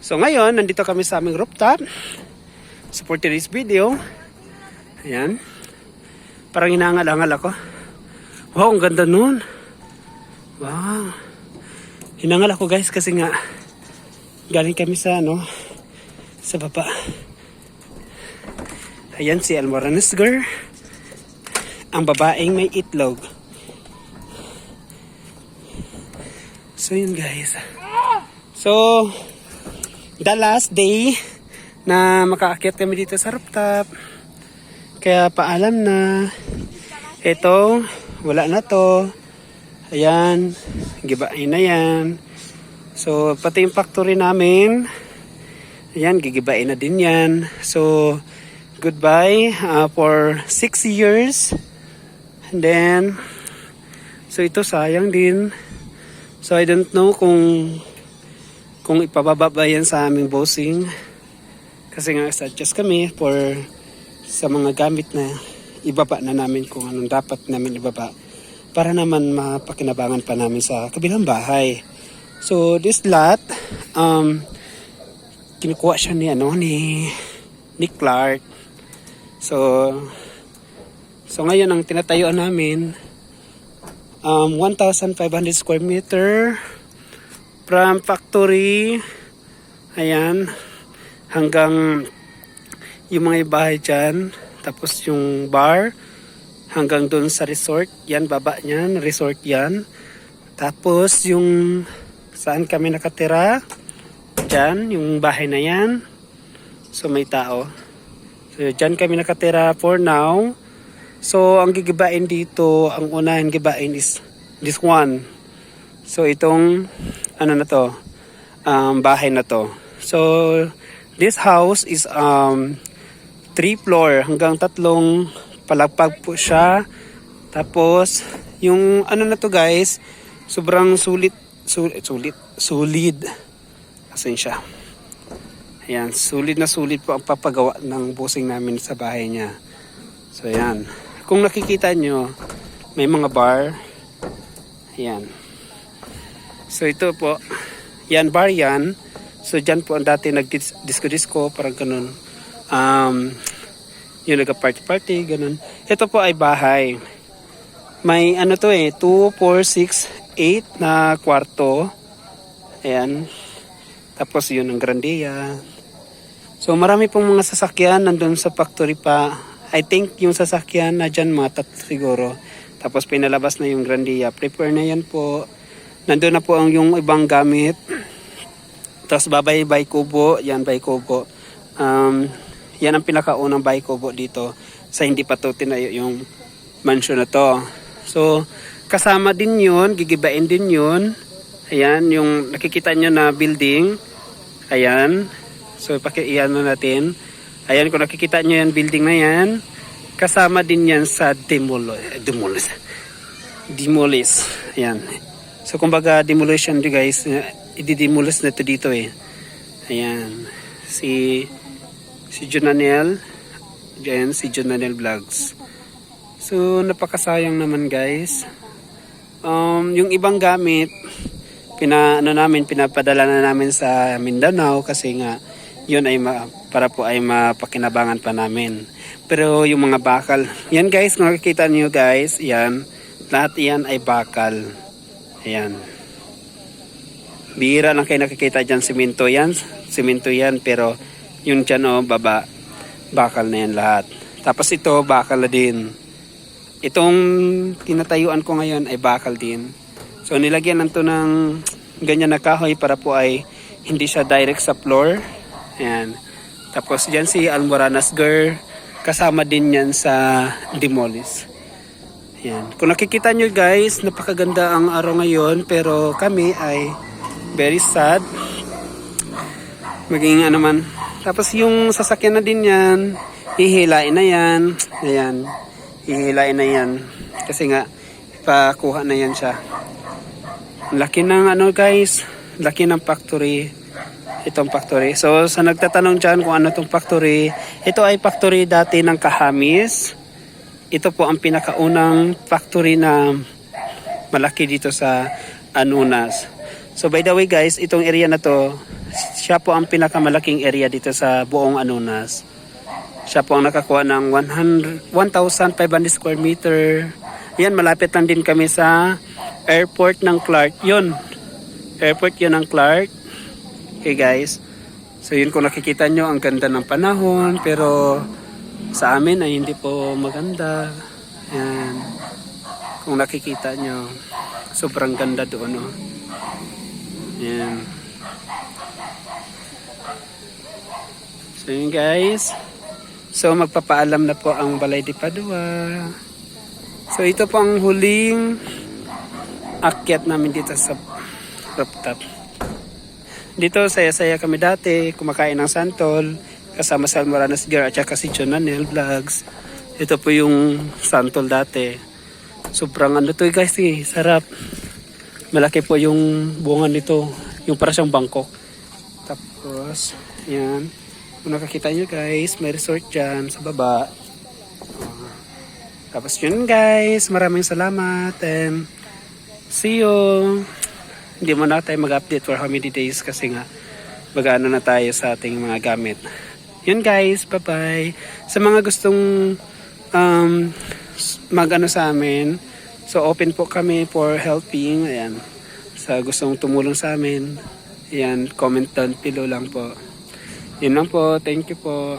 So ngayon, nandito kami sa aming rooftop. Support this video. Ayan. Parang hinangal-angal ako. Wow, ang ganda nun. Wow. Hinangal ako guys kasi nga galing kami sa ano sa baba. Ayan si Almoranes girl. Ang babaeng may itlog. So yun guys. So, the last day na makaakyat kami dito sa rooftop. Kaya paalam na. Ito, wala na to. Ayan, gibain na yan. So, pati yung factory namin, ayan, gigibain na din yan. So, goodbye uh, for 6 years. And then, so ito sayang din. So, I don't know kung kung ipababa ba yan sa aming bossing. Kasi nga, suggest kami for sa mga gamit na ibaba na namin kung anong dapat namin ibaba para naman mapakinabangan pa namin sa kabilang bahay. So this lot um kinukuha siya ni ano ni ni Clark. So so ngayon ang tinatayuan namin um 1,500 square meter from factory ayan hanggang yung mga bahay dyan tapos yung bar hanggang doon sa resort. Yan, baba niyan, resort yan. Tapos yung saan kami nakatira, dyan, yung bahay na yan. So may tao. So dyan kami nakatira for now. So ang gigibain dito, ang unahin gibain is this one. So itong, ano na to, um, bahay na to. So this house is um, three floor hanggang tatlong palagpag po siya. Tapos, yung ano na to guys, sobrang sulit, sulit, sulit, solid. Asan siya? Ayan, sulit na sulit po ang papagawa ng busing namin sa bahay niya. So, ayan. Kung nakikita nyo, may mga bar. Ayan. So, ito po. Yan, bar yan. So, dyan po ang dati nag-disco-disco, parang ganun. Um, yung nagka-party-party, ganun. Ito po ay bahay. May ano to eh, 2, 4, 6, 8 na kwarto. Ayan. Tapos yun ang grandeya. So marami pong mga sasakyan nandun sa factory pa. I think yung sasakyan na dyan mga tatlo siguro. Tapos pinalabas na yung grandeya. Prepare na yan po. Nandun na po ang yung ibang gamit. Tapos babay by kubo. Yan by kubo. Um, yan ang pinakaunang bahay kubo dito sa hindi pa to tinayo yung mansion na to. So, kasama din yun, gigibain din yun. Ayan, yung nakikita nyo na building. Ayan. So, pakiiyan na natin. Ayan, kung nakikita nyo yan, building na yan, kasama din yan sa demolo, eh, demolish. Demolish. Ayan. So, kumbaga, demolition di guys, eh, i-demolish na to dito eh. Ayan. Si si Junanel. Diyan, si Junanel Vlogs. So, napakasayang naman guys. Um, yung ibang gamit, pina, ano namin, pinapadala na namin sa Mindanao kasi nga yun ay ma, para po ay mapakinabangan pa namin. Pero yung mga bakal, yan guys, kung nakikita niyo guys, yan, lahat yan ay bakal. Ayan. Bihira lang kayo nakikita dyan, simento yan. Simento yan, pero yung dyan o, baba, bakal na yan lahat. Tapos ito, bakal na din. Itong tinatayuan ko ngayon ay bakal din. So nilagyan lang to ng ganyan na kahoy para po ay hindi siya direct sa floor. Ayan. Tapos dyan si Almoranas girl, kasama din yan sa demolish. Ayan. Kung nakikita nyo guys, napakaganda ang araw ngayon pero kami ay very sad. Maging ano man. Tapos yung sasakyan na din yan, hihilain na yan. Ayan. Hihilain na yan. Kasi nga, pakuha na yan siya. Laki ng ano guys, laki ng factory. Itong factory. So sa nagtatanong dyan kung ano itong factory, ito ay factory dati ng Kahamis. Ito po ang pinakaunang factory na malaki dito sa Anunas. So by the way guys, itong area na to, Siya po ang pinakamalaking area dito sa buong Anunas. Siya po ang nakakuha ng 100 1,500 square meter. Yan, malapit lang din kami sa airport ng Clark. Yun, airport yun ng Clark. Okay guys. So yun kung nakikita nyo, ang ganda ng panahon. Pero sa amin ay hindi po maganda. Yan. Kung nakikita nyo, sobrang ganda doon. No? Yan. So yun guys. So magpapaalam na po ang Balay di Padua. So ito po ang huling akyat namin dito sa rooftop. Dito saya-saya kami dati, kumakain ng santol, kasama sa Moranas Gear at saka si Chonanel Vlogs. Ito po yung santol dati. Sobrang ano to eh, guys, eh, sarap. Malaki po yung bunga nito, yung para siyang bangkok. Tapos, yan. Kung nakakita nyo guys, may resort dyan sa baba. Tapos yun guys, maraming salamat and see you. Hindi mo na tayo mag-update for how many days kasi nga mag-ano na tayo sa ating mga gamit. Yun guys, bye-bye. Sa mga gustong um, mag-ano sa amin, so open po kami for helping. Ayan. Sa gustong tumulong sa amin, ayan, comment down below lang po. Yun lang po. Thank you po.